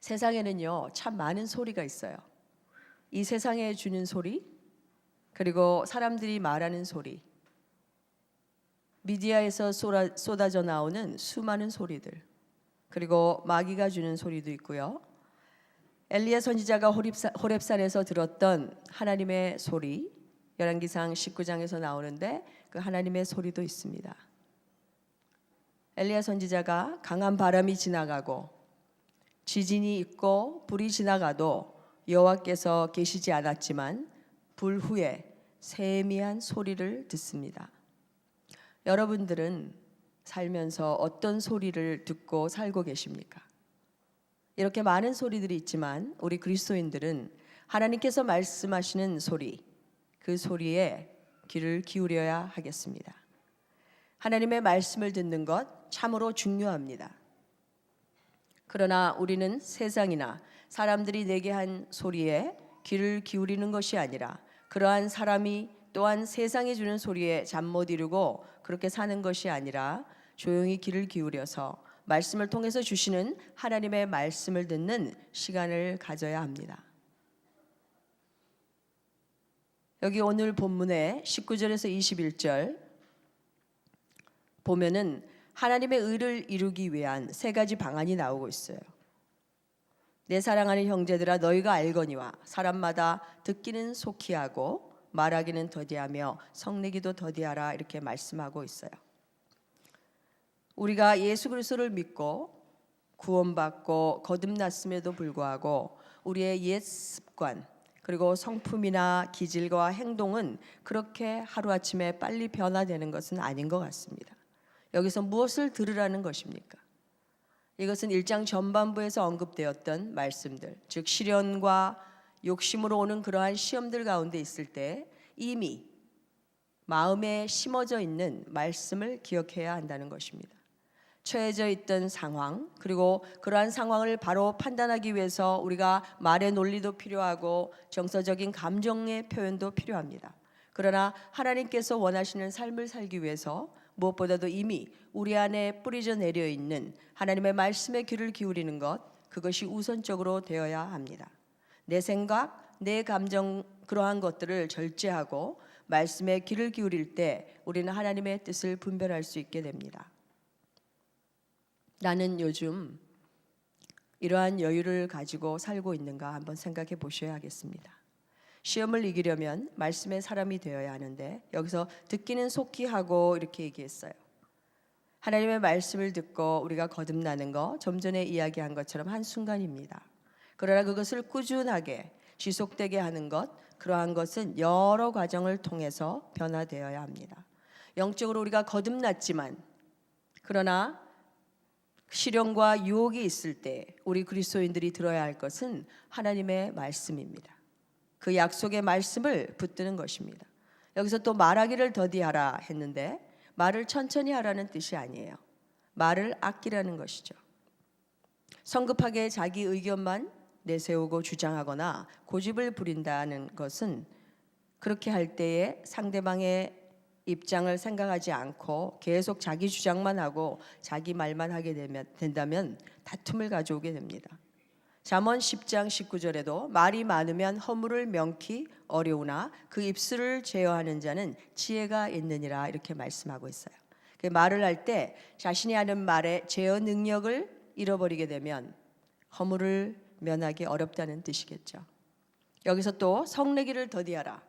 세상에는요, 참 많은 소리가 있어요. 이 세상에 주는 소리, 그리고 사람들이 말하는 소리, 미디어에서 쏟아, 쏟아져 나오는 수많은 소리들, 그리고 마귀가 주는 소리도 있고요. 엘리야 선지자가 호렙산, 호렙산에서 들었던 하나님의 소리, 열왕기상 19장에서 나오는데 그 하나님의 소리도 있습니다. 엘리야 선지자가 강한 바람이 지나가고 지진이 있고 불이 지나가도 여호와께서 계시지 않았지만 불 후에 세미한 소리를 듣습니다. 여러분들은 살면서 어떤 소리를 듣고 살고 계십니까? 이렇게 많은 소리들이 있지만 우리 그리스도인들은 하나님께서 말씀하시는 소리, 그 소리에 귀를 기울여야 하겠습니다. 하나님의 말씀을 듣는 것 참으로 중요합니다. 그러나 우리는 세상이나 사람들이 내게 한 소리에 귀를 기울이는 것이 아니라 그러한 사람이 또한 세상이 주는 소리에 잠 못 이루고 그렇게 사는 것이 아니라 조용히 귀를 기울여서 말씀을 통해서 주시는 하나님의 말씀을 듣는 시간을 가져야 합니다. 여기 오늘 본문에 19절에서 21절 보면은 하나님의 의를 이루기 위한 세 가지 방안이 나오고 있어요. 내 사랑하는 형제들아 너희가 알거니와 사람마다 듣기는 속히 하고 말하기는 더디하며 성내기도 더디하라 이렇게 말씀하고 있어요. 우리가 예수 그리스도를 믿고 구원받고 거듭났음에도 불구하고 우리의 옛 습관 그리고 성품이나 기질과 행동은 그렇게 하루아침에 빨리 변화되는 것은 아닌 것 같습니다. 여기서 무엇을 들으라는 것입니까? 이것은 일장 전반부에서 언급되었던 말씀들, 즉 시련과 욕심으로 오는 그러한 시험들 가운데 있을 때 이미 마음에 심어져 있는 말씀을 기억해야 한다는 것입니다. 처해져 있던 상황 그리고 그러한 상황을 바로 판단하기 위해서 우리가 말의 논리도 필요하고 정서적인 감정의 표현도 필요합니다. 그러나 하나님께서 원하시는 삶을 살기 위해서 무엇보다도 이미 우리 안에 뿌리져 내려 있는 하나님의 말씀에 귀를 기울이는 것 그것이 우선적으로 되어야 합니다. 내 생각, 내 감정 그러한 것들을 절제하고 말씀에 귀를 기울일 때 우리는 하나님의 뜻을 분별할 수 있게 됩니다. 나는 요즘 이러한 여유를 가지고 살고 있는가 한번 생각해 보셔야 하겠습니다. 시험을 이기려면 말씀의 사람이 되어야 하는데 여기서 듣기는 속히 하고 이렇게 얘기했어요. 하나님의 말씀을 듣고 우리가 거듭나는 거 좀 전에 이야기한 것처럼 한 순간입니다. 그러나 그것을 꾸준하게 지속되게 하는 것 그러한 것은 여러 과정을 통해서 변화되어야 합니다. 영적으로 우리가 거듭났지만 그러나 시련과 유혹이 있을 때 우리 그리스도인들이 들어야 할 것은 하나님의 말씀입니다. 그 약속의 말씀을 붙드는 것입니다. 여기서 또 말하기를 더디하라 했는데 말을 천천히 하라는 뜻이 아니에요. 말을 아끼라는 것이죠. 성급하게 자기 의견만 내세우고 주장하거나 고집을 부린다는 것은 그렇게 할 때에 상대방의 입장을 생각하지 않고 계속 자기 주장만 하고 자기 말만 하게 되면 된다면 다툼을 가져오게 됩니다. 잠언 10장 19절에도 말이 많으면 허물을 명키 어려우나 그 입술을 제어하는 자는 지혜가 있느니라 이렇게 말씀하고 있어요. 그 말을 할 때 자신이 하는 말의 제어 능력을 잃어버리게 되면 허물을 면하기 어렵다는 뜻이겠죠. 여기서 또 성내기를 더디하라.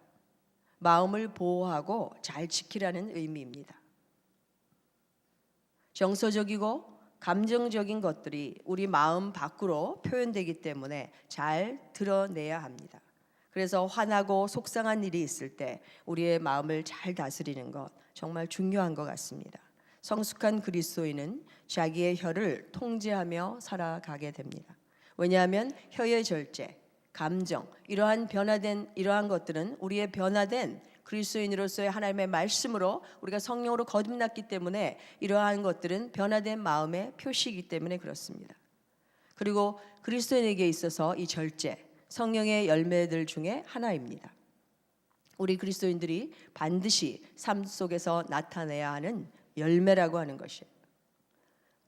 마음을 보호하고 잘 지키라는 의미입니다. 정서적이고 감정적인 것들이 우리 마음 밖으로 표현되기 때문에 잘 드러내야 합니다. 그래서 화나고 속상한 일이 있을 때 우리의 마음을 잘 다스리는 것 정말 중요한 것 같습니다. 성숙한 그리스도인은 자기의 혀를 통제하며 살아가게 됩니다. 왜냐하면 혀의 절제, 감정 이러한 변화된 이러한 것들은 우리의 변화된 그리스도인으로서의 하나님의 말씀으로 우리가 성령으로 거듭났기 때문에 이러한 것들은 변화된 마음의 표시이기 때문에 그렇습니다. 그리고 그리스도인에게 있어서 이 절제 성령의 열매들 중에 하나입니다. 우리 그리스도인들이 반드시 삶 속에서 나타내야 하는 열매라고 하는 것이에요.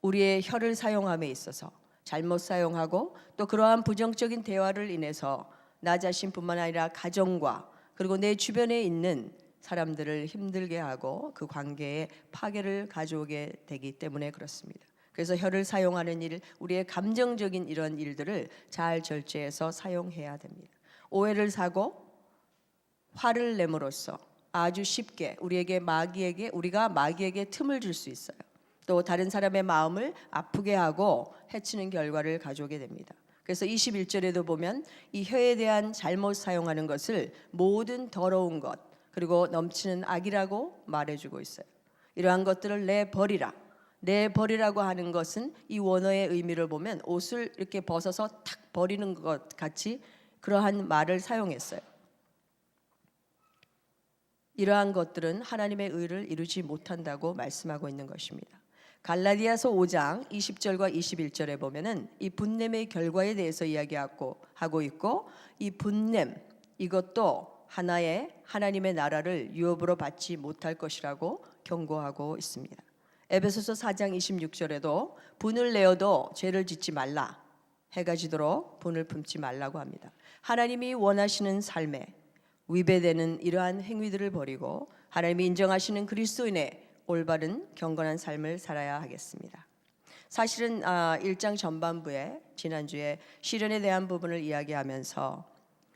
우리의 혀를 사용함에 있어서 잘못 사용하고 또 그러한 부정적인 대화를 인해서 나 자신뿐만 아니라 가정과 그리고 내 주변에 있는 사람들을 힘들게 하고 그 관계에 파괴를 가져오게 되기 때문에 그렇습니다. 그래서 혀를 사용하는 일, 우리의 감정적인 이런 일들을 잘 절제해서 사용해야 됩니다. 오해를 사고 화를 내므로써 아주 쉽게 우리에게 마귀에게 우리가 마귀에게 틈을 줄 수 있어요. 또 다른 사람의 마음을 아프게 하고 해치는 결과를 가져오게 됩니다. 그래서 21절에도 보면 이 혀에 대한 잘못 사용하는 것을 모든 더러운 것 그리고 넘치는 악이라고 말해주고 있어요. 이러한 것들을 내 버리라. 내 버리라고 하는 것은 이 원어의 의미를 보면 옷을 이렇게 벗어서 탁 버리는 것 같이 그러한 말을 사용했어요. 이러한 것들은 하나님의 의를 이루지 못한다고 말씀하고 있는 것입니다. 갈라디아서 5장 20절과 21절에 보면은 이 분냄의 결과에 대해서 이야기하고 하고 있고 이 분냄 이것도 하나의 하나님의 나라를 유업으로 받지 못할 것이라고 경고하고 있습니다. 에베소서 4장 26절에도 분을 내어도 죄를 짓지 말라 해가 지도록 분을 품지 말라고 합니다. 하나님이 원하시는 삶에 위배되는 이러한 행위들을 버리고 하나님이 인정하시는 그리스도인의 올바른 경건한 삶을 살아야 하겠습니다. 사실은 아, 1장 전반부에 지난주에 시련에 대한 부분을 이야기하면서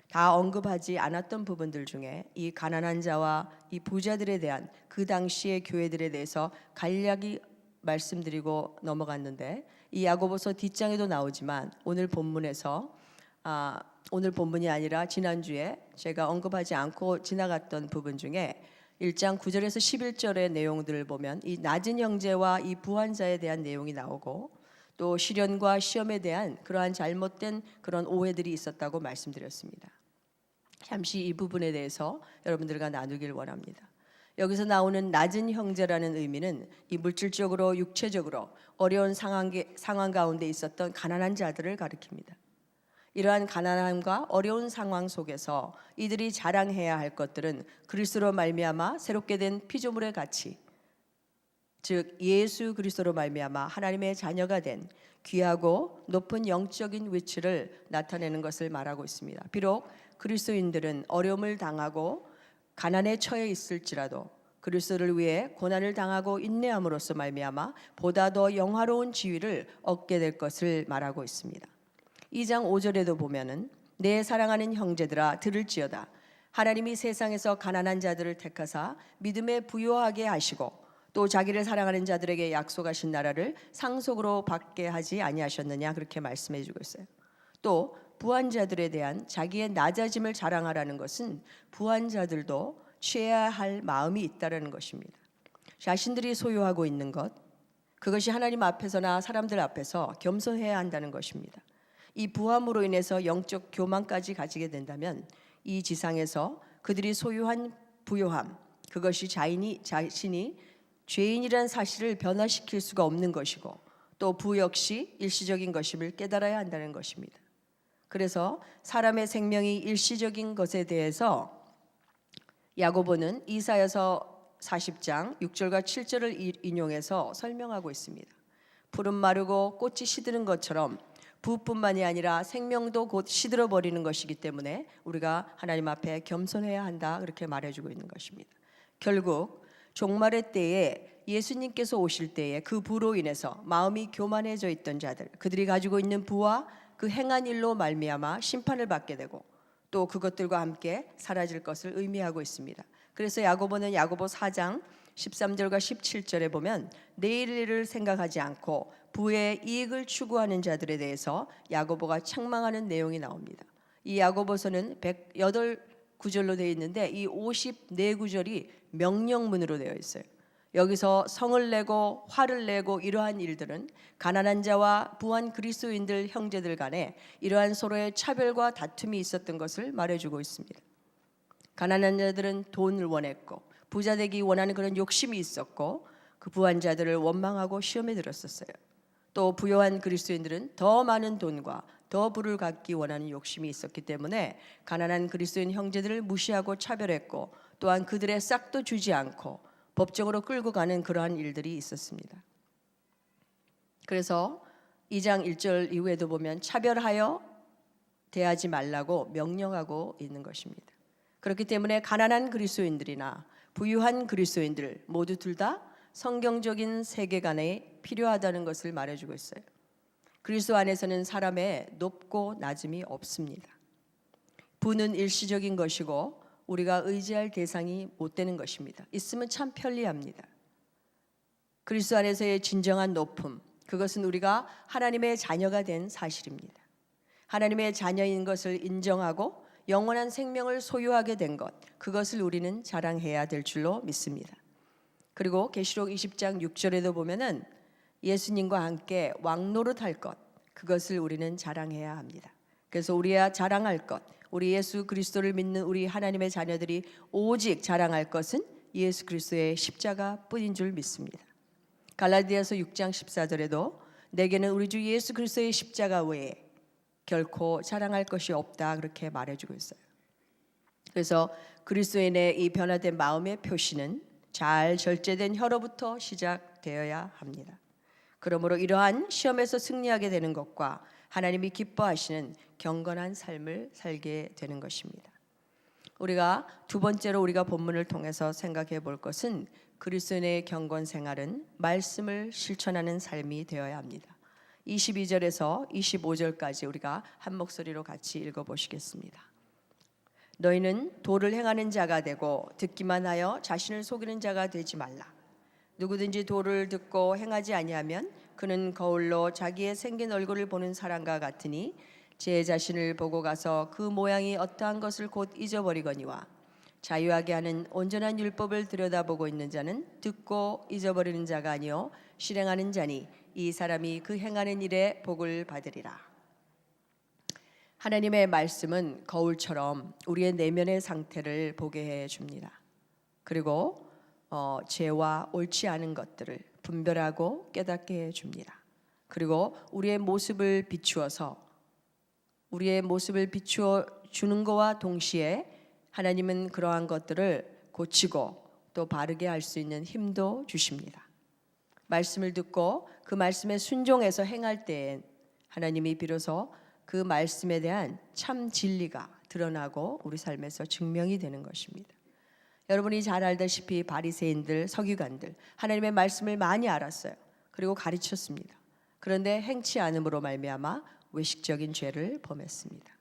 다 언급하지 않았던 부분들 중에 이 가난한 자와 이 부자들에 대한 그 당시의 교회들에 대해서 간략히 말씀드리고 넘어갔는데 이 야고보서 뒷장에도 나오지만 오늘 본문에서 아, 오늘 본문이 아니라 지난주에 제가 언급하지 않고 지나갔던 부분 중에 1장 9절에서 11절의 내용들을 보면 이 낮은 형제와 이 부한자에 대한 내용이 나오고 또 시련과 시험에 대한 그러한 잘못된 그런 오해들이 있었다고 말씀드렸습니다. 잠시 이 부분에 대해서 여러분들과 나누길 원합니다. 여기서 나오는 낮은 형제라는 의미는 이 물질적으로 육체적으로 어려운 상황, 상황 가운데 있었던 가난한 자들을 가리킵니다. 이러한 가난함과 어려운 상황 속에서 이들이 자랑해야 할 것들은 그리스도로 말미암아 새롭게 된 피조물의 가치, 즉 예수 그리스도로 말미암아 하나님의 자녀가 된 귀하고 높은 영적인 위치를 나타내는 것을 말하고 있습니다. 비록 그리스도인들은 어려움을 당하고 가난에 처해 있을지라도 그리스도를 위해 고난을 당하고 인내함으로써 말미암아 보다 더 영화로운 지위를 얻게 될 것을 말하고 있습니다. 2장 5절에도 보면은 내 사랑하는 형제들아 들을지어다 하나님이 세상에서 가난한 자들을 택하사 믿음에 부요하게 하시고 또 자기를 사랑하는 자들에게 약속하신 나라를 상속으로 받게 하지 아니하셨느냐 그렇게 말씀해 주고 있어요. 또 부한 자들에 대한 자기의 낮아짐을 자랑하라는 것은 부한 자들도 취해야 할 마음이 있다라는 것입니다. 자신들이 소유하고 있는 것 그것이 하나님 앞에서나 사람들 앞에서 겸손해야 한다는 것입니다. 이 부함으로 인해서 영적 교만까지 가지게 된다면 이 지상에서 그들이 소유한 부요함 그것이 자인이 자신이 죄인이라는 사실을 변화시킬 수가 없는 것이고 또 부 역시 일시적인 것임을 깨달아야 한다는 것입니다. 그래서 사람의 생명이 일시적인 것에 대해서 야고보는 이사여서 40장 6절과 7절을 인용해서 설명하고 있습니다. 푸른 마르고 꽃이 시드는 것처럼 부뿐만이 아니라 생명도 곧 시들어 버리는 것이기 때문에 우리가 하나님 앞에 겸손해야 한다 그렇게 말해주고 있는 것입니다. 결국 종말의 때에 예수님께서 오실 때에 그 부로 인해서 마음이 교만해져 있던 자들, 그들이 가지고 있는 부와 그 행한 일로 말미암아 심판을 받게 되고 또 그것들과 함께 사라질 것을 의미하고 있습니다. 그래서 야고보는 야고보 4장 13절과 17절에 보면 내일 일을 생각하지 않고 부의 이익을 추구하는 자들에 대해서 야고보가 책망하는 내용이 나옵니다. 이 야고보서는 108 구절로 되어 있는데 이 54구절이 명령문으로 되어 있어요. 여기서 성을 내고 화를 내고 이러한 일들은 가난한 자와 부한 그리스도인들 형제들 간에 이러한 서로의 차별과 다툼이 있었던 것을 말해주고 있습니다. 가난한 자들은 돈을 원했고 부자 되기 원하는 그런 욕심이 있었고 그 부한 자들을 원망하고 시험에 들었었어요. 또 부요한 그리스도인들은 더 많은 돈과 더 부를 갖기 원하는 욕심이 있었기 때문에 가난한 그리스도인 형제들을 무시하고 차별했고 또한 그들의 싹도 주지 않고 법적으로 끌고 가는 그러한 일들이 있었습니다. 그래서 2장 1절 이후에도 보면 차별하여 대하지 말라고 명령하고 있는 것입니다. 그렇기 때문에 가난한 그리스도인들이나 부유한 그리스도인들 모두 둘 다 성경적인 세계관에 필요하다는 것을 말해주고 있어요. 그리스도 안에서는 사람의 높고 낮음이 없습니다. 부는 일시적인 것이고 우리가 의지할 대상이 못 되는 것입니다. 있으면 참 편리합니다. 그리스도 안에서의 진정한 높음, 그것은 우리가 하나님의 자녀가 된 사실입니다. 하나님의 자녀인 것을 인정하고 영원한 생명을 소유하게 된 것, 그것을 우리는 자랑해야 될 줄로 믿습니다. 그리고 계시록 20장 6절에도 보면은 예수님과 함께 왕노릇 할 것, 그것을 우리는 자랑해야 합니다. 그래서 우리야 자랑할 것, 우리 예수 그리스도를 믿는 우리 하나님의 자녀들이 오직 자랑할 것은 예수 그리스도의 십자가뿐인 줄 믿습니다. 갈라디아서 6장 14절에도 내게는 우리 주 예수 그리스도의 십자가 외에 결코 자랑할 것이 없다 그렇게 말해주고 있어요. 그래서 그리스도인의 이 변화된 마음의 표시는 잘 절제된 혀로부터 시작되어야 합니다. 그러므로 이러한 시험에서 승리하게 되는 것과 하나님이 기뻐하시는 경건한 삶을 살게 되는 것입니다. 우리가 두 번째로 우리가 본문을 통해서 생각해 볼 것은 그리스도인의 경건 생활은 말씀을 실천하는 삶이 되어야 합니다. 22절에서 25절까지 우리가 한 목소리로 같이 읽어 보시겠습니다. 너희는 도를 행하는 자가 되고 듣기만 하여 자신을 속이는 자가 되지 말라. 누구든지 도를 듣고 행하지 아니하면 그는 거울로 자기의 생긴 얼굴을 보는 사람과 같으니 제 자신을 보고 가서 그 모양이 어떠한 것을 곧 잊어버리거니와 자유하게 하는 온전한 율법을 들여다보고 있는 자는 듣고 잊어버리는 자가 아니요 실행하는 자니 이 사람이 그 행하는 일에 복을 받으리라. 하나님의 말씀은 거울처럼 우리의 내면의 상태를 보게 해 줍니다. 그리고 어, 죄와 옳지 않은 것들을 분별하고 깨닫게 해 줍니다. 그리고 우리의 모습을 비추어서 우리의 모습을 비추어 주는 것과 동시에 하나님은 그러한 것들을 고치고 또 바르게 할 수 있는 힘도 주십니다. 말씀을 듣고 그 말씀에 순종해서 행할 때엔 하나님이 비로소 그 말씀에 대한 참 진리가 드러나고 우리 삶에서 증명이 되는 것입니다. 여러분이 잘 알다시피 바리새인들, 서기관들 하나님의 말씀을 많이 알았어요. 그리고 가르쳤습니다. 그런데 행치 않음으로 말미암아 외식적인 죄를 범했습니다.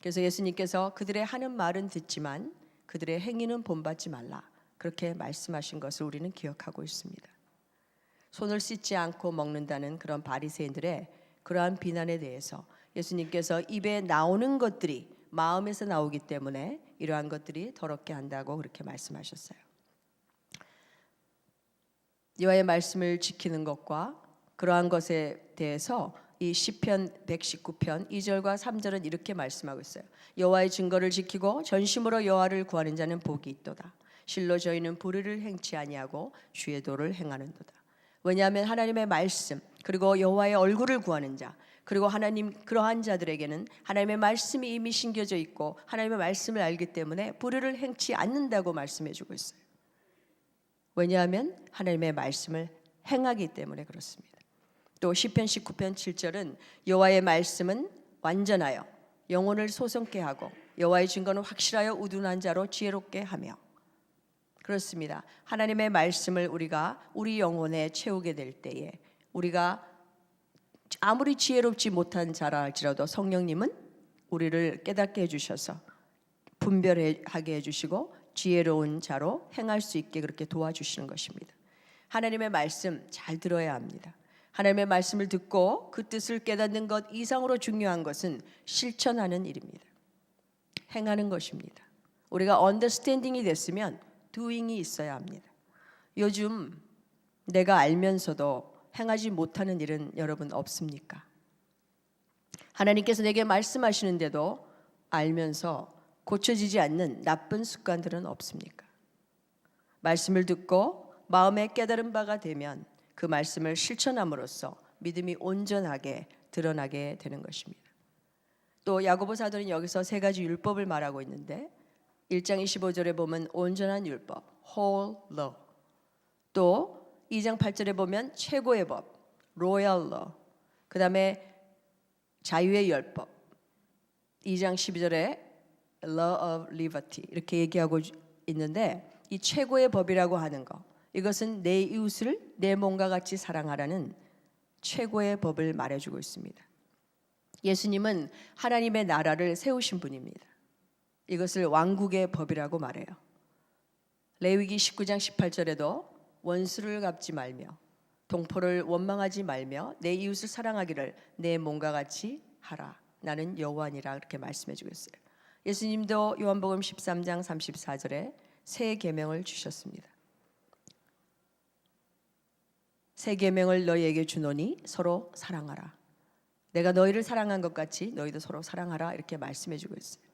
그래서 예수님께서 그들의 하는 말은 듣지만 그들의 행위는 본받지 말라. 그렇게 말씀하신 것을 우리는 기억하고 있습니다. 손을 씻지 않고 먹는다는 그런 바리새인들의 그러한 비난에 대해서 예수님께서 입에 나오는 것들이 마음에서 나오기 때문에 이러한 것들이 더럽게 한다고 그렇게 말씀하셨어요. 여호와의 말씀을 지키는 것과 그러한 것에 대해서 이 시편 119편 2절과 3절은 이렇게 말씀하고 있어요. 여호와의 증거를 지키고 전심으로 여호와를 구하는 자는 복이 있도다. 실로 저희는 불의를 행치 아니하고 주의 도를 행하는도다. 왜냐하면 하나님의 말씀 그리고 여호와의 얼굴을 구하는 자 그리고 하나님 그러한 자들에게는 하나님의 말씀이 이미 심겨져 있고 하나님의 말씀을 알기 때문에 불의를 행치 않는다고 말씀해 주고 있어요. 왜냐하면 하나님의 말씀을 행하기 때문에 그렇습니다. 또 시편 19편 7절은 여호와의 말씀은 완전하여 영혼을 소성케 하고 여호와의 증거는 확실하여 우둔한 자로 지혜롭게 하며 그렇습니다. 하나님의 말씀을 우리가 우리 영혼에 채우게 될 때에 우리가 아무리 지혜롭지 못한 자라 할지라도 성령님은 우리를 깨닫게 해주셔서 분별하게 해주시고 지혜로운 자로 행할 수 있게 그렇게 도와주시는 것입니다. 하나님의 말씀 잘 들어야 합니다. 하나님의 말씀을 듣고 그 뜻을 깨닫는 것 이상으로 중요한 것은 실천하는 일입니다. 행하는 것입니다. 우리가 언더스탠딩이 됐으면 doing이 있어야 합니다. 요즘 내가 알면서도 행하지 못하는 일은 여러분 없습니까? 하나님께서 내게 말씀하시는데도 알면서 고쳐지지 않는 나쁜 습관들은 없습니까? 말씀을 듣고 마음에 깨달은 바가 되면 그 말씀을 실천함으로써 믿음이 온전하게 드러나게 되는 것입니다. 또 야고보 사도는 여기서 세 가지 율법을 말하고 있는데 1장 25절에 보면 온전한 율법, whole law. 또 2장 8절에 보면 최고의 법, royal law. 그다음에 자유의 열법 2장 12절에 law of liberty 이렇게 얘기하고 있는데 이 최고의 법이라고 하는 거 이것은 내 이웃을 내 몸과 같이 사랑하라는 최고의 법을 말해주고 있습니다. 예수님은 하나님의 나라를 세우신 분입니다. 이것을 왕국의 법이라고 말해요. 레위기 19장 18절에도 원수를 갚지 말며 동포를 원망하지 말며 내 이웃을 사랑하기를 내 몸과 같이 하라. 나는 여호와니라 그렇게 말씀해 주겠어요. 예수님도 요한복음 13장 34절에 새 계명을 주셨습니다. 새 계명을 너희에게 주노니 서로 사랑하라. 내가 너희를 사랑한 것 같이 너희도 서로 사랑하라 이렇게 말씀해 주고 있어요.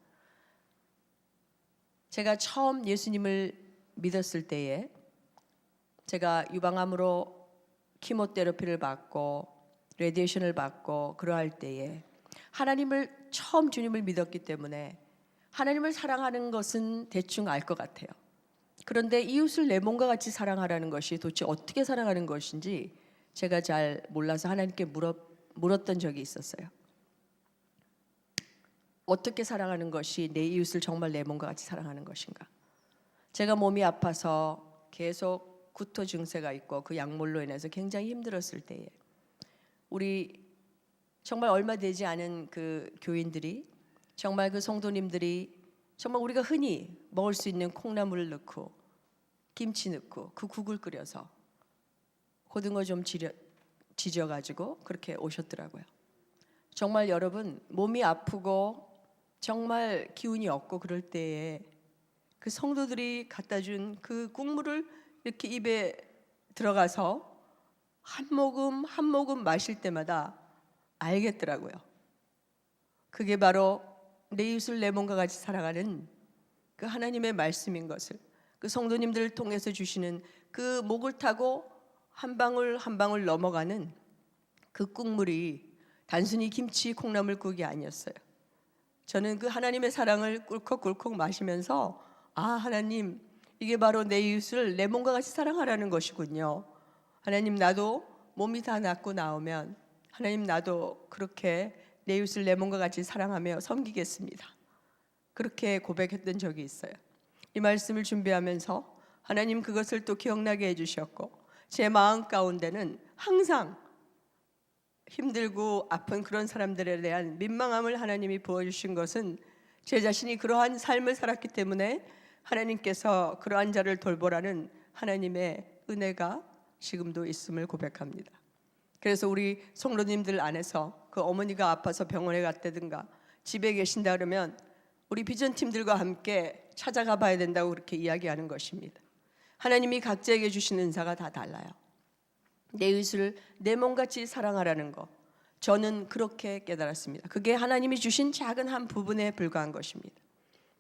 제가 처음 예수님을 믿었을 때에 제가 유방암으로 키모테라피를 받고 레디에이션을 받고 그러할 때에 하나님을 처음 주님을 믿었기 때문에 하나님을 사랑하는 것은 대충 알 것 같아요. 그런데 이웃을 내 몸과 같이 사랑하라는 것이 도대체 어떻게 사랑하는 것인지 제가 잘 몰라서 하나님께 물어, 물었던 적이 있었어요. 어떻게 사랑하는 것이 내 이웃을 정말 내 몸과 같이 사랑하는 것인가? 제가 몸이 아파서 계속 구토 증세가 있고 그 약물로 인해서 굉장히 힘들었을 때에 우리 정말 얼마 되지 않은 그 교인들이 정말 그 성도님들이 정말 우리가 흔히 먹을 수 있는 콩나물을 넣고 김치 넣고 그 국을 끓여서 고등어 좀 지려, 지져 가지고 그렇게 오셨더라고요. 정말 여러분 몸이 아프고 정말 기운이 없고 그럴 때에 그 성도들이 갖다 준 그 국물을 이렇게 입에 들어가서 한 모금 한 모금 마실 때마다 알겠더라고요. 그게 바로 내 이웃을 내 몸과 같이 살아가는 그 하나님의 말씀인 것을 그 성도님들을 통해서 주시는 그 목을 타고 한 방울 한 방울 넘어가는 그 국물이 단순히 김치 콩나물국이 아니었어요. 저는 그 하나님의 사랑을 꿀꺽꿀꺽 마시면서 아 하나님 이게 바로 내 이웃을 내 몸과 같이 사랑하라는 것이군요. 하나님 나도 몸이 다 낫고 나오면 하나님 나도 그렇게 내 이웃을 내 몸과 같이 사랑하며 섬기겠습니다. 그렇게 고백했던 적이 있어요. 이 말씀을 준비하면서 하나님 그것을 또 기억나게 해주셨고 제 마음 가운데는 항상 힘들고 아픈 그런 사람들에 대한 민망함을 하나님이 부어주신 것은 제 자신이 그러한 삶을 살았기 때문에 하나님께서 그러한 자를 돌보라는 하나님의 은혜가 지금도 있음을 고백합니다. 그래서 우리 성도님들 안에서 그 어머니가 아파서 병원에 갔다든가 집에 계신다 그러면 우리 비전 팀들과 함께 찾아가 봐야 된다고 그렇게 이야기하는 것입니다. 하나님이 각자에게 주신 은사가 다 달라요. 내 이웃을 내 몸같이 사랑하라는 것. 저는 그렇게 깨달았습니다. 그게 하나님이 주신 작은 한 부분에 불과한 것입니다.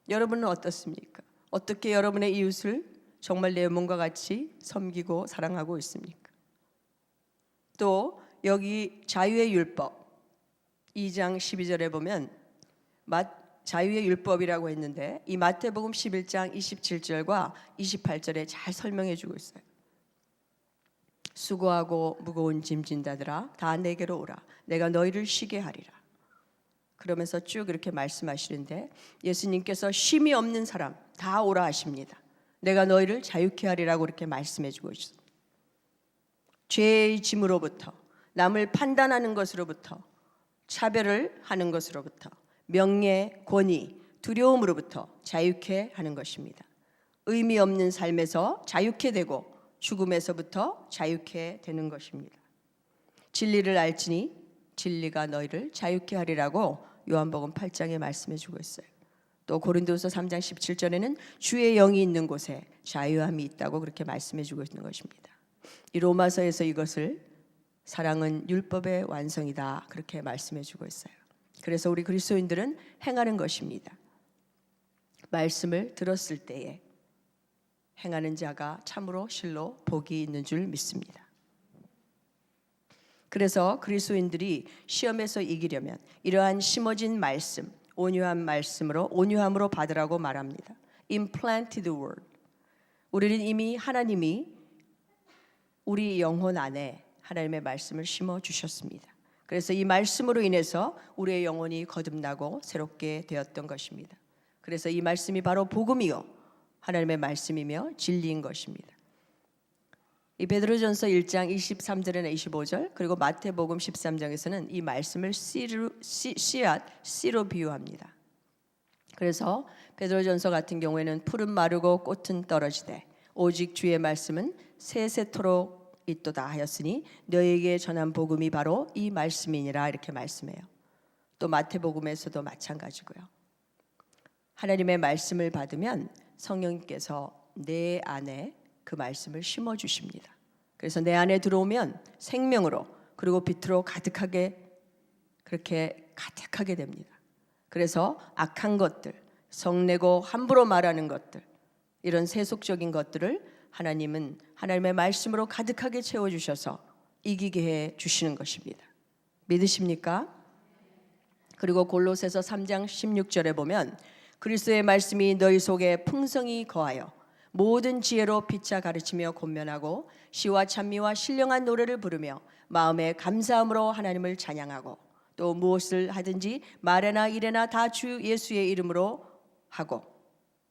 여러분은 어떻습니까? 어떻게 여러분의 이웃을 정말 내 몸과 같이 섬기고 사랑하고 있습니까? 또 여기 자유의 율법 2장 12절에 보면 자유의 율법이라고 했는데 이 마태복음 11장 27절과 28절에 잘 설명해 주고 있어요. 수고하고 무거운 짐 진다들아 다 내게로 오라 내가 너희를 쉬게 하리라. 그러면서 쭉 이렇게 말씀하시는데 예수님께서 쉼이 없는 사람 다 오라 하십니다. 내가 너희를 자유케 하리라고 이렇게 말씀해 주고 있습니다. 죄의 짐으로부터 남을 판단하는 것으로부터 차별을 하는 것으로부터 명예, 권위, 두려움으로부터 자유케 하는 것입니다. 의미 없는 삶에서 자유케 되고 죽음에서부터 자유케 되는 것입니다. 진리를 알지니 진리가 너희를 자유케 하리라고 요한복음 8장에 말씀해 주고 있어요. 또 고린도서 3장 17절에는 주의 영이 있는 곳에 자유함이 있다고 그렇게 말씀해 주고 있는 것입니다. 이 로마서에서 이것을 사랑은 율법의 완성이다 그렇게 말씀해 주고 있어요. 그래서 우리 그리스도인들은 행하는 것입니다. 말씀을 들었을 때에 행하는 자가 참으로 실로 복이 있는 줄 믿습니다. 그래서 그리스도인들이 시험에서 이기려면 이러한 심어진 말씀, 온유한 말씀으로 온유함으로 받으라고 말합니다. Implanted word. 우리는 이미 하나님이 우리 영혼 안에 하나님의 말씀을 심어 주셨습니다. 그래서 이 말씀으로 인해서 우리의 영혼이 거듭나고 새롭게 되었던 것입니다. 그래서 이 말씀이 바로 복음이요 하나님의 말씀이며 진리인 것입니다. 이 베드로전서 1장 23절에나 25절 그리고 마태복음 13장에서는 이 말씀을 씨로, 씨, 씨앗 씨로 비유합니다. 그래서 베드로전서 같은 경우에는 풀은 마르고 꽃은 떨어지되 오직 주의 말씀은 세세토록 있도다 하였으니 너에게 전한 복음이 바로 이 말씀이니라 이렇게 말씀해요. 또 마태복음에서도 마찬가지고요. 하나님의 말씀을 받으면 성령님께서 내 안에 그 말씀을 심어 주십니다. 그래서 내 안에 들어오면 생명으로 그리고 빛으로 가득하게 그렇게 가득하게 됩니다. 그래서 악한 것들, 성내고 함부로 말하는 것들, 이런 세속적인 것들을 하나님은 하나님의 말씀으로 가득하게 채워 주셔서 이기게 해 주시는 것입니다. 믿으십니까? 그리고 골로새서 3장 16절에 보면 그리스도의 말씀이 너희 속에 풍성히 거하여 모든 지혜로 피차 가르치며 권면하고 시와 찬미와 신령한 노래를 부르며 마음에 감사함으로 하나님을 찬양하고 또 무엇을 하든지 말에나 일에나 다 주 예수의 이름으로 하고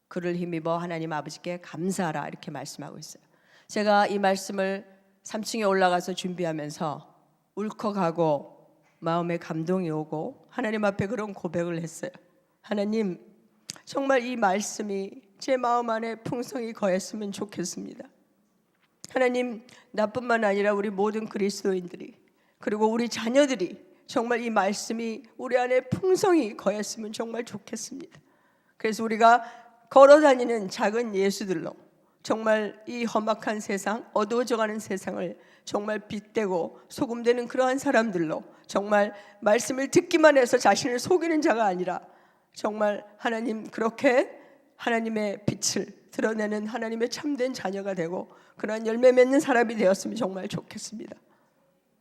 그를 힘입어 하나님 아버지께 감사하라 이렇게 말씀하고 있어요. 제가 이 말씀을 3층에 올라가서 준비하면서 울컥하고 마음에 감동이 오고 하나님 앞에 그런 고백을 했어요. 하나님 정말 이 말씀이 제 마음 안에 풍성히 거했으면 좋겠습니다. 하나님 나뿐만 아니라 우리 모든 그리스도인들이 그리고 우리 자녀들이 정말 이 말씀이 우리 안에 풍성히 거했으면 정말 좋겠습니다. 그래서 우리가 걸어 다니는 작은 예수들로 정말 이 험악한 세상, 어두워져가는 세상을 정말 빛되고 소금되는 그러한 사람들로 정말 말씀을 듣기만 해서 자신을 속이는 자가 아니라 정말 하나님 그렇게 하나님의 빛을 드러내는 하나님의 참된 자녀가 되고 그러한 열매 맺는 사람이 되었으면 정말 좋겠습니다.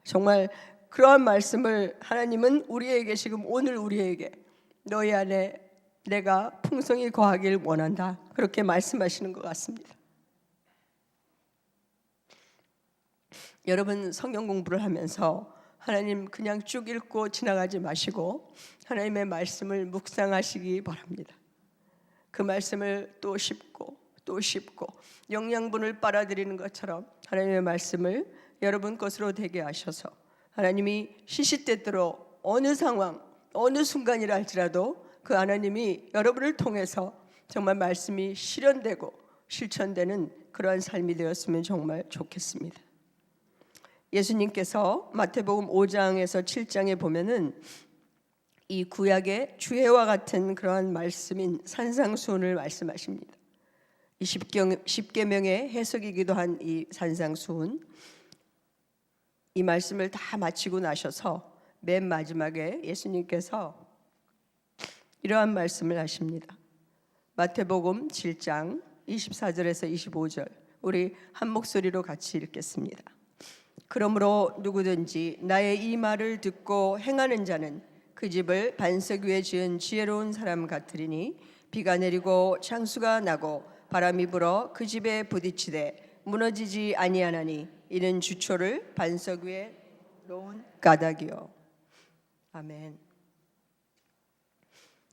정말 그러한 말씀을 하나님은 우리에게 지금 오늘 우리에게 너희 안에 내가 풍성히 거하길 원한다. 그렇게 말씀하시는 것 같습니다. 여러분 성경 공부를 하면서 하나님 그냥 쭉 읽고 지나가지 마시고 하나님의 말씀을 묵상하시기 바랍니다. 그 말씀을 또 씹고 또 씹고 영양분을 빨아들이는 것처럼 하나님의 말씀을 여러분 것으로 되게 하셔서 하나님이 시시때때로 어느 상황 어느 순간이라 할지라도 그 하나님이 여러분을 통해서 정말 말씀이 실현되고 실천되는 그러한 삶이 되었으면 정말 좋겠습니다. 예수님께서 마태복음 5장에서 7장에 보면은 이 구약의 주해와 같은 그러한 말씀인 산상수훈을 말씀하십니다. 이 십계명의 해석이기도 한 이 산상수훈 이 말씀을 다 마치고 나셔서 맨 마지막에 예수님께서 이러한 말씀을 하십니다. 마태복음 7장 24절에서 25절 우리 한 목소리로 같이 읽겠습니다. 그러므로 누구든지 나의 이 말을 듣고 행하는 자는 그 집을 반석 위에 지은 지혜로운 사람 같으리니 비가 내리고 창수가 나고 바람이 불어 그 집에 부딪히되 무너지지 아니하나니 이는 주초를 반석 위에 놓은 까닭이요. 아멘.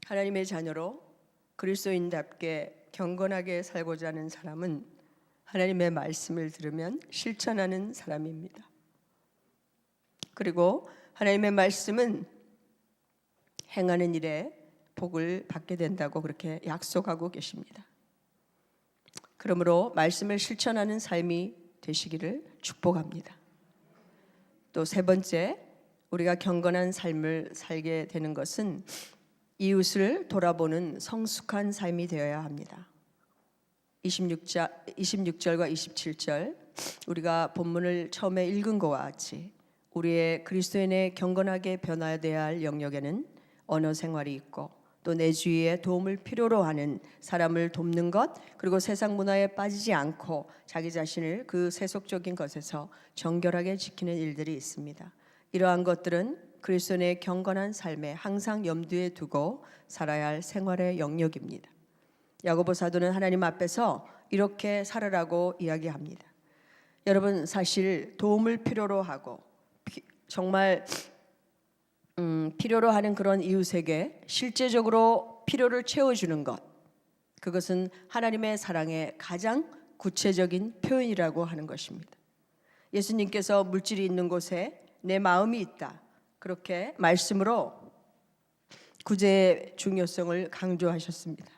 하나님의 자녀로 그리스도인답게 경건하게 살고자 하는 사람은 하나님의 말씀을 들으면 실천하는 사람입니다. 그리고 하나님의 말씀은 행하는 일에 복을 받게 된다고 그렇게 약속하고 계십니다. 그러므로 말씀을 실천하는 삶이 되시기를 축복합니다. 또 세 번째, 우리가 경건한 삶을 살게 되는 것은 이웃을 돌아보는 성숙한 삶이 되어야 합니다. 26자, 26절과 27절 우리가 본문을 처음에 읽은 것과 같이 우리의 그리스도인의 경건하게 변화되어야 할 영역에는 언어 생활이 있고 또 내 주위에 도움을 필요로 하는 사람을 돕는 것 그리고 세상 문화에 빠지지 않고 자기 자신을 그 세속적인 것에서 정결하게 지키는 일들이 있습니다. 이러한 것들은 그리스도인의 경건한 삶에 항상 염두에 두고 살아야 할 생활의 영역입니다. 야고보 사도는 하나님 앞에서 이렇게 살아라고 이야기합니다. 여러분 사실 도움을 필요로 하고 정말 음, 필요로 하는 그런 이웃에게 실제적으로 필요를 채워주는 것 그것은 하나님의 사랑의 가장 구체적인 표현이라고 하는 것입니다. 예수님께서 물질이 있는 곳에 내 마음이 있다. 그렇게 말씀으로 구제의 중요성을 강조하셨습니다.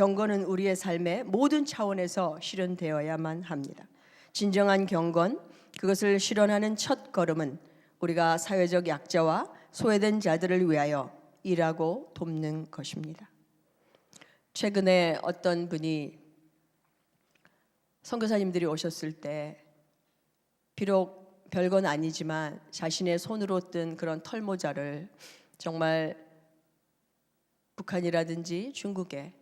경건은 우리의 삶의 모든 차원에서 실현되어야만 합니다. 진정한 경건, 그것을 실현하는 첫 걸음은 우리가 사회적 약자와 소외된 자들을 위하여 일하고 돕는 것입니다. 최근에 어떤 분이 선교사님들이 오셨을 때 비록 별건 아니지만 자신의 손으로 뜬 그런 털모자를 정말 북한이라든지 중국에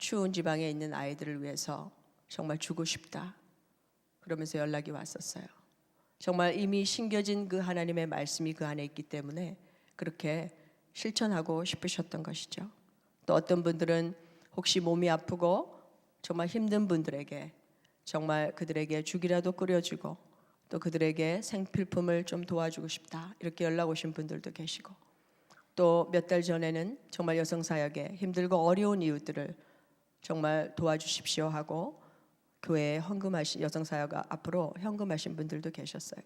추운 지방에 있는 아이들을 위해서 정말 주고 싶다. 그러면서 연락이 왔었어요. 정말 이미 심겨진 그 하나님의 말씀이 그 안에 있기 때문에 그렇게 실천하고 싶으셨던 것이죠. 또 어떤 분들은 혹시 몸이 아프고 정말 힘든 분들에게 정말 그들에게 죽이라도 끓여주고 또 그들에게 생필품을 좀 도와주고 싶다 이렇게 연락 오신 분들도 계시고 또 몇 달 전에는 정말 여성 사역에 힘들고 어려운 이웃들을 정말 도와주십시오 하고 교회에 헌금하신 여성 사역 앞으로 헌금하신 분들도 계셨어요.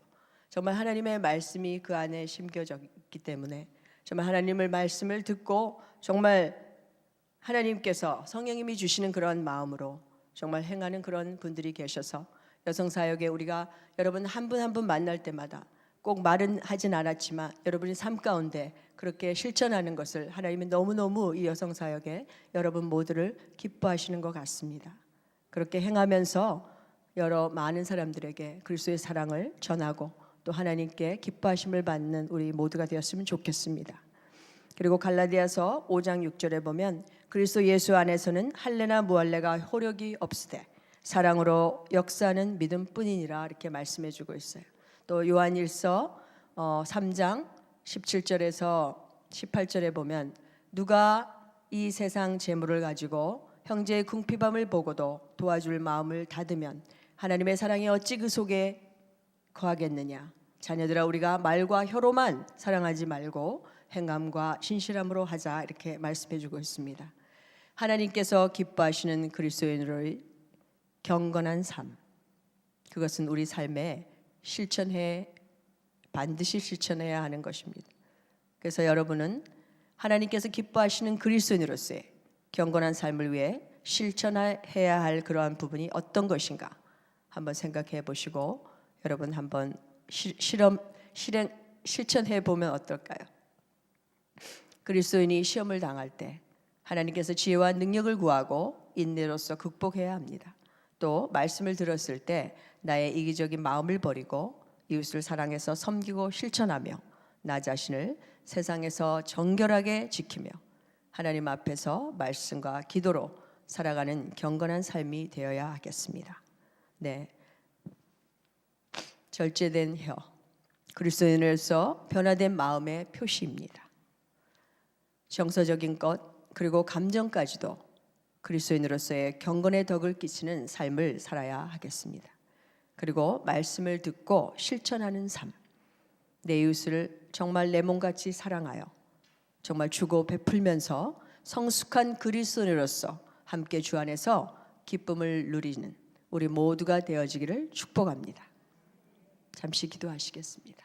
정말 하나님의 말씀이 그 안에 심겨져 있기 때문에 정말 하나님을 말씀을 듣고 정말 하나님께서 성령님이 주시는 그런 마음으로 정말 행하는 그런 분들이 계셔서 여성 사역에 우리가 여러분 한 분 한 분 만날 때마다 꼭 말은 하진 않았지만 여러분이 삶 가운데 그렇게 실천하는 것을 하나님은 너무너무 이 여성 사역에 여러분 모두를 기뻐하시는 것 같습니다. 그렇게 행하면서 여러 많은 사람들에게 그리스도의 사랑을 전하고 또 하나님께 기뻐하심을 받는 우리 모두가 되었으면 좋겠습니다. 그리고 갈라디아서 5장 6절에 보면 그리스도 예수 안에서는 할례나 무할례가 효력이 없으되 사랑으로 역사하는 믿음뿐이니라 이렇게 말씀해 주고 있어요. 또 요한일서 어, 3장 17절에서 18절에 보면 누가 이 세상 재물을 가지고 형제의 궁핍함을 보고도 도와줄 마음을 닫으면 하나님의 사랑이 어찌 그 속에 거하겠느냐 자녀들아 우리가 말과 혀로만 사랑하지 말고 행함과 신실함으로 하자 이렇게 말씀해 주고 있습니다. 하나님께서 기뻐하시는 그리스도인으로의 경건한 삶 그것은 우리 삶에 실천해 반드시 실천해야 하는 것입니다. 그래서 여러분은 하나님께서 기뻐하시는 그리스도인으로서의 경건한 삶을 위해 실천해야 할 그러한 부분이 어떤 것인가 한번 생각해 보시고 여러분 한번 시, 실험 실행 실천해 보면 어떨까요? 그리스도인이 시험을 당할 때 하나님께서 지혜와 능력을 구하고 인내로서 극복해야 합니다. 또 말씀을 들었을 때 나의 이기적인 마음을 버리고 이웃을 사랑해서 섬기고 실천하며 나 자신을 세상에서 정결하게 지키며 하나님 앞에서 말씀과 기도로 살아가는 경건한 삶이 되어야 하겠습니다. 네. 절제된 혀. 그리스도인으로서 변화된 마음의 표시입니다. 정서적인 것 그리고 감정까지도 그리스도인으로서의 경건의 덕을 끼치는 삶을 살아야 하겠습니다. 그리고 말씀을 듣고 실천하는 삶. 내 이웃을 정말 내 몸같이 사랑하여 정말 주고 베풀면서 성숙한 그리스도인으로서 함께 주 안에서 기쁨을 누리는 우리 모두가 되어지기를 축복합니다. 잠시 기도하시겠습니다.